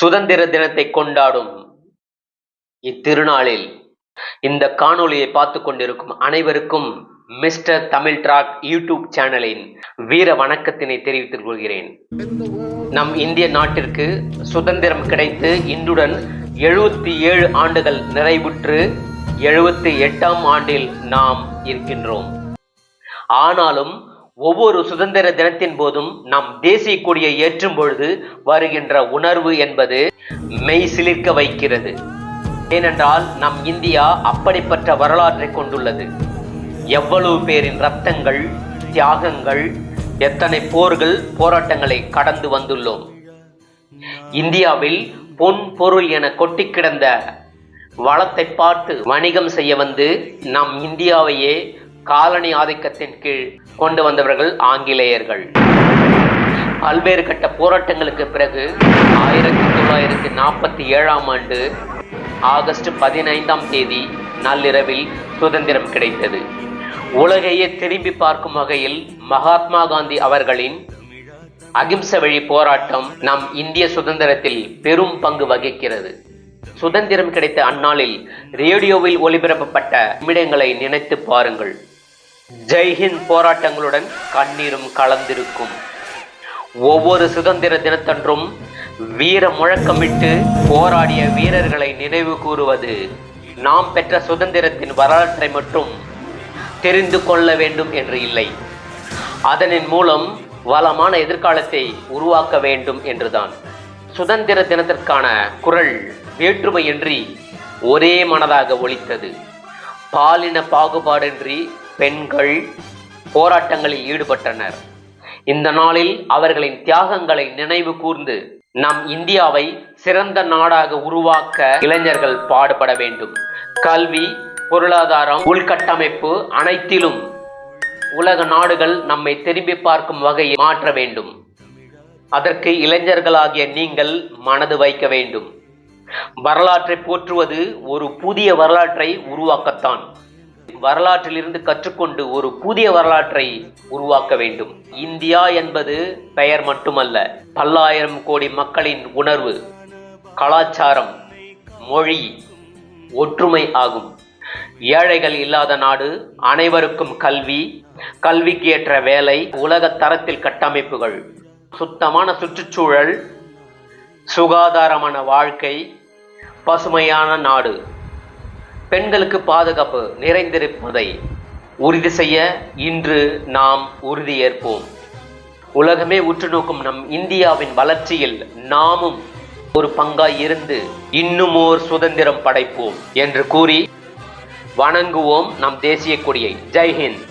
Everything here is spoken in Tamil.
சுதந்திர தினத்தை கொண்டாடும் இத்திருநாளில் இந்த காணொளியை பார்த்து கொண்டிருக்கும் அனைவருக்கும் மிஸ்டர் தமிழ் ட்ராக் யூடியூப் சேனலின் வீர வணக்கத்தினை தெரிவித்துக் கொள்கிறேன். நம் இந்திய நாட்டிற்கு சுதந்திரம் கிடைத்து இன்றுடன் எழுபத்தி ஏழு ஆண்டுகள் நிறைவுற்று எழுபத்தி எட்டாம் ஆண்டில் நாம் இருக்கின்றோம். ஆனாலும் ஒவ்வொரு சுதந்திர தினத்தின் போதும் நம் தேசிய கொடியை ஏற்றும் பொழுது வருகின்ற உணர்வு என்பது மெய் சிலிர்க்க வைக்கிறது. ஏனென்றால் நம் இந்தியா அப்படிப்பட்ட வரலாற்றை கொண்டுள்ளது. எவ்வளவு பேரின் ரத்தங்கள் தியாகங்கள் எத்தனை போர்கள் போராட்டங்களை கடந்து வந்துள்ளோம். இந்தியாவில் பொன் பொருள் என கொட்டி கிடந்த வளத்தை பார்த்து வணிகம் செய்ய வந்து நம் இந்தியாவையே காலனி ஆதிக்கத்தின் கீழ் கொண்டு வந்தவர்கள் ஆங்கிலேயர்கள். பல்வேறு கட்ட போராட்டங்களுக்கு பிறகு ஆயிரத்தி தொள்ளாயிரத்தி நாற்பத்தி ஏழாம் ஆண்டு ஆகஸ்ட் பதினைந்தாம் தேதி நள்ளிரவில் சுதந்திரம் கிடைத்தது. உலகையே திரும்பி பார்க்கும் வகையில் மகாத்மா காந்தி அவர்களின் அகிம்ச வழி போராட்டம் நம் இந்திய சுதந்திரத்தில் பெரும் பங்கு வகிக்கிறது. சுதந்திரம் கிடைத்த அந்நாளில் ரேடியோவில் ஒளிபரப்பப்பட்ட நிமிடங்களை நினைத்து பாருங்கள். ஜெய்ஹிந்த் போராட்டங்களுடன் கண்ணீரும் கலந்திருக்கும். ஒவ்வொரு சுதந்திர தினத்தன்றும் வீர முழக்கமிட்டு போராடிய வீரர்களை நினைவு கூறுவது நாம் பெற்ற சுதந்திரத்தின் வரலாற்றை மட்டும் தெரிந்து கொள்ள வேண்டும் என்று இல்லை. அதனின் மூலம் வளமான எதிர்காலத்தை உருவாக்க வேண்டும் என்றுதான். சுதந்திர தினத்திற்கான குரல் வேற்றுமையின்றி ஒரே மனதாக ஒழித்தது பாலின பாகுபாடின்றி பெண்கள் போராட்டங்களில் ஈடுபட்டனர். இந்த நாளில் அவர்களின் தியாகங்களை நினைவு கூர்ந்து நம் இந்தியாவை சிறந்த நாடாக உருவாக்க இளைஞர்கள் பாடுபட வேண்டும். கல்வி பொருளாதாரம் உள்கட்டமைப்பு அனைத்திலும் உலக நாடுகள் நம்மை திரும்பி பார்க்கும் வகையை மாற்ற வேண்டும். அதற்கு இளைஞர்களாகிய நீங்கள் மனது வைக்க வேண்டும். வரலாற்றை போற்றுவது ஒரு புதிய வரலாற்றை உருவாக்கத்தான். வரலாற்றிலிருந்து கற்றுக்கொண்டு ஒரு புதிய வரலாற்றை உருவாக்க வேண்டும். இந்தியா என்பது பெயர் மட்டுமல்ல பல்லாயிரம் கோடி மக்களின் உணர்வு கலாச்சாரம் மொழி ஒற்றுமை ஆகும். ஏழைகள் இல்லாத நாடு அனைவருக்கும் கல்வி கல்விக்கு ஏற்ற வேலை உலக தரத்தில் கட்டமைப்புகள் சுத்தமான சுற்றுச்சூழல் சுகாதாரமான வாழ்க்கை பசுமையான நாடு. பெண்களுக்கு பாதுகாப்பு நிறைந்திருப்பதை உறுதி செய்ய இன்று நாம் உறுதியேற்போம் உலகமே உற்று நோக்கும் நம் இந்தியாவின் வளர்ச்சியில் நாமும் ஒரு பங்காய் இருந்து இன்னும் ஓர் சுதந்திரம் படைப்போம் என்று கூறி வணங்குவோம் நம் தேசிய கொடியை. ஜெய்ஹிந்த்